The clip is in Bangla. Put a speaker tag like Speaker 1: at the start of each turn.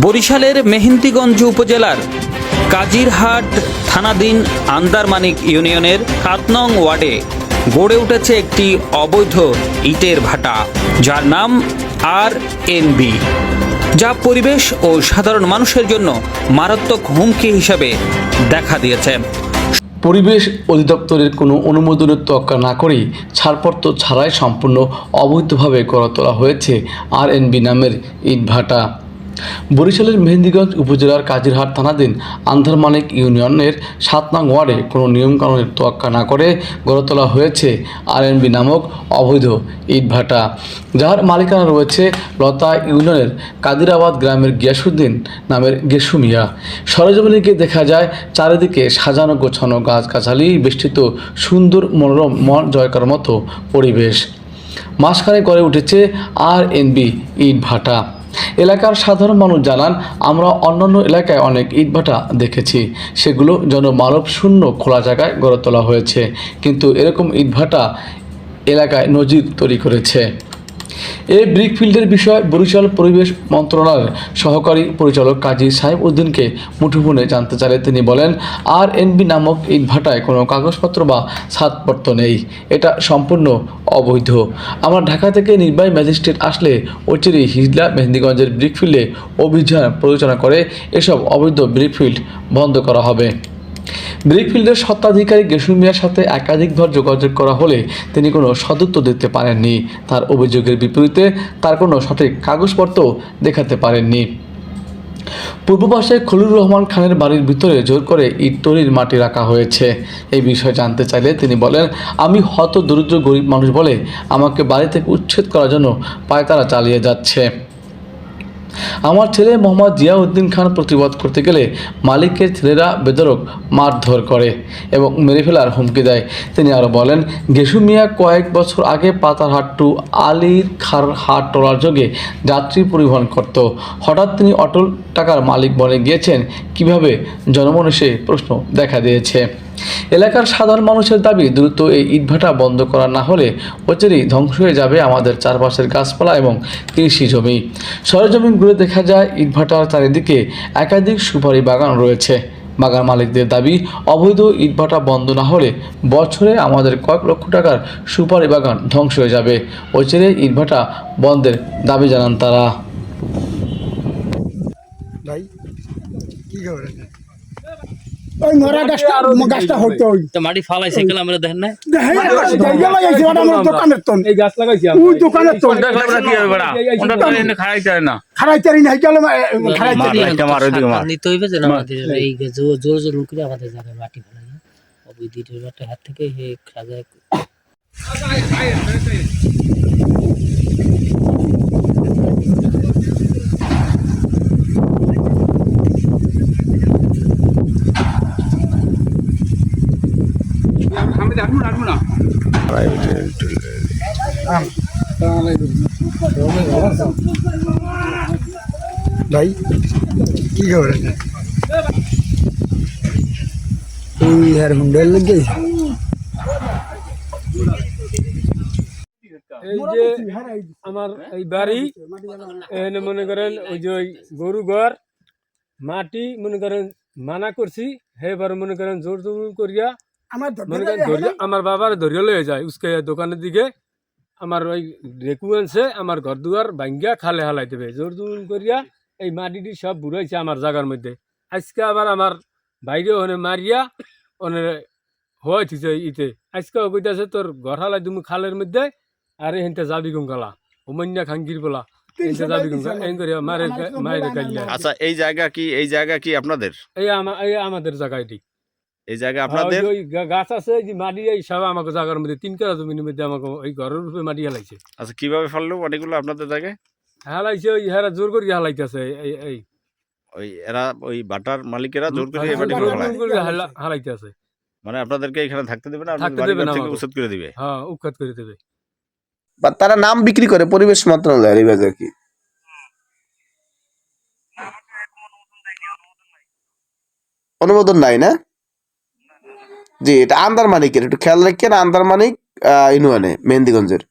Speaker 1: বরিশালের মেহেন্দিগঞ্জ উপজেলার কাজিরহাট থানাধীন আন্দারমানিক ইউনিয়নের সাত নং ওয়ার্ডে গড়ে উঠেছে একটি অবৈধ ইটের ভাটা, যার নাম আর এনবি যা পরিবেশ ও সাধারণ মানুষের জন্য মারাত্মক হুমকি হিসাবে দেখা দিয়েছে।
Speaker 2: পরিবেশ অধিদপ্তরের কোনো অনুমোদনের তোয়াক্কা না করেই ছাড়পত্র ছাড়াই সম্পূর্ণ অবৈধভাবে গড়ে তোলা হয়েছে আর এনবি নামের ইটভাটা বরিশালের মেহেন্দিগঞ্জ উপজেলার কাজিরহাট থানাধীন আন্ধারমানিক ইউনিয়নের সাত নং ওয়ার্ডে কোনো নিয়মকানুনের তোয়াক্কা না করে গড়ে তোলা হয়েছে আর এনবি নামক অবৈধ ইটভাটা যার মালিকানা রয়েছে লতা ইউনিয়নের কাদিরাবাদ গ্রামের গিয়াসুদ্দিন নামের গেসু মিয়া। সরজমিনীকে দেখা যায় চারিদিকে সাজানো গোছানো গাছগাছালি, বেষ্টিত সুন্দর মনোরম মন জয় করার মতো পরিবেশ। মাঝখানে গড়ে উঠেছে আর এনবি ইট ভাটা। এলাকার সাধারণ মানুষ জানান, আমরা অন্যান্য এলাকায় অনেক ইটভাটা দেখেছি। সেগুলো জনমানব শূন্য খোলা জায়গায় গড়ে তোলা হয়েছে। কিন্তু এরকম ইটভাটা এলাকায় নজির তৈরি করেছে। এই ব্রিকফিল্ডের বিষয়ে বরিশাল পরিবেশ মন্ত্রণালয়ের সহকারী পরিচালক কাজী সাহেব উদ্দিনকে মুঠোফোনে জানতে চাইলে তিনি বলেন আর এনবি নামক ইটভাটায় কোনো কাগজপত্র বা ছাদপত্র নেই। এটা সম্পূর্ণ অবৈধ। আমরা ঢাকা থেকে নির্বাহী ম্যাজিস্ট্রেট আসলে অচিরেই হিজলা মেহেন্দিগঞ্জের ব্রিকফিল্ডে অভিযান পরিচালনা করে এসব অবৈধ ব্রিকফিল্ড বন্ধ করা হবে। ব্রিকফিল্ডের স্বত্বাধিকারী গেসু মিয়ার সাথে একাধিকবার যোগাযোগ করা হলে তিনি কোনো সদুত্তর দিতে পারেননি। তার অভিযোগের বিপরীতে তার কোনো সঠিক কাগজপত্র দেখাতে পারেননি। পূর্ব পাশে খলিলুর রহমান খানের বাড়ির ভিতরে জোর করে ইট মাটি রাখা হয়েছে। এই বিষয়ে জানতে চাইলে তিনি বলেন, আমি হত দরিদ্র গরিব মানুষ বলে আমাকে বাড়ি থেকে উচ্ছেদ করার জন্য পায়তারা চালিয়ে যাচ্ছে। আমার ছেলে মোহাম্মদ জিয়াউদ্দিন খান প্রতিবাদ করতে গেলে মালিকের ছেলেরা বেদরক মারধর করে এবং মেরে ফেলার হুমকি দেয়। তিনি আরও বলেন গেসু মিয়া কয়েক বছর আগে পাতারহাট টু আলীর খার হাট টলার যোগে যাত্রী পরিবহন করত। হঠাৎ তিনি অটল টাকার মালিক বনে গিয়েছেন। কীভাবে জনমনসে প্রশ্ন দেখা দিয়েছে? এলাকার সাধারণ মানুষের দাবি, দ্রুত এই ইটভাটা বন্ধ করা না হলে অচিরেই ধ্বংস হয়ে যাবে আমাদের চারপাশের গাছপালা এবং কৃষি জমি। সরজমিন ঘুরে দেখা যায়, ইটভাটার চারিদিকে একাধিক সুপারি বাগান রয়েছে। বাগান মালিকদের দাবি, অবৈধ ইটভাটা বন্ধ না হলে বছরে আমাদের কয়েক লক্ষ টাকার সুপারি বাগান ধ্বংস হয়ে যাবে। অচিরে ইটভাটা বন্ধের দাবি জানান তারা।
Speaker 3: ভাই, কি খবর? ওই মরা গাছটা গাছটা হইতো ওই
Speaker 4: তো মাটি ফালাইছে গেলে আমরা দেখেন না
Speaker 3: দেখেন জায়গা লাগাইছে, ওটা আমার দোকানের তন।
Speaker 5: এই গাছ লাগাইছি
Speaker 3: ওই দোকানের তন। খারাইতারি নাই গেল খারাইতারি
Speaker 4: নিতে হইবে যে না আমাদের এই জোর জোর জোর করে আমাদের জায়গায় মাটি ফেলাই অবৈধ একটা হাত থেকে হে খাজায়
Speaker 3: ভাই, কি খবর? তুই
Speaker 5: এই যে আমার এই বাড়ি, এখানে মনে করেন ওই যে ওই গরু ঘর, মাটি মনে করেন মানা করছি হেবার মনে করেন জোর জোর করিয়া
Speaker 3: আমার
Speaker 5: বাবার ধরিয়া লয়ে যায়। উসকে দোকানের দিকে আমার ওই রেকু আনছে আমার ঘর দুয়ার ভাঙ্গিয়া খালে হালাই দেবে জোর জোর করিয়া এই মাটিটি সব বুড়াইছে আমার জায়গার মধ্যে। আজকে আবার আমার বাইরে ওখানে মারিয়া ওনে হয়ে থিছে ইতে। আজকে কইতাছে তোর ঘর হালাই তুমি খালের মধ্যে আর এখানতে যাবি গঙ্গালা উমান্যা খাঙ্গির বলা।
Speaker 6: আচ্ছা এই জায়গা কি এই জায়গা কি আপনাদের?
Speaker 5: এই আমা এই আমাদের জায়গাটি
Speaker 6: এই জায়গা
Speaker 5: আপনাদের? ওই গাছ আছে যে মাটি এই সব আমাকে জায়গার মধ্যে তিন কারা জমির মধ্যে আমাকে ওই ঘরের উপরে মাটি হেলাইছে।
Speaker 6: আচ্ছা কীভাবে ফেলল অনেকগুলো আপনাদের জায়গায়?
Speaker 5: হেলাইছে ওই হেরা জোর করে হেলাইতেছে এই এই
Speaker 6: ওই এরা ওই বাটার মালিকেরা জোর করে এই
Speaker 5: হেলা- হেলাইতেছে।
Speaker 6: মানে আপনাদেরকে এখানে থাকতে দেবে না?
Speaker 5: থাকতে দেবে না
Speaker 6: থেকে উচ্ছেদ করে দিবে?
Speaker 5: হ্যাঁ উৎখাত করে দেবে।
Speaker 7: বা তারা নাম বিক্রি করে পরিবেশ মন্ত্রণালয়ের এই বাজার কি? অনুমোদন নাই না? জি এটা আন্দার মানিকের একটু খেয়াল রাখেন আন্দার মানিক ইউনিয়নে মেহেন্দিগঞ্জের।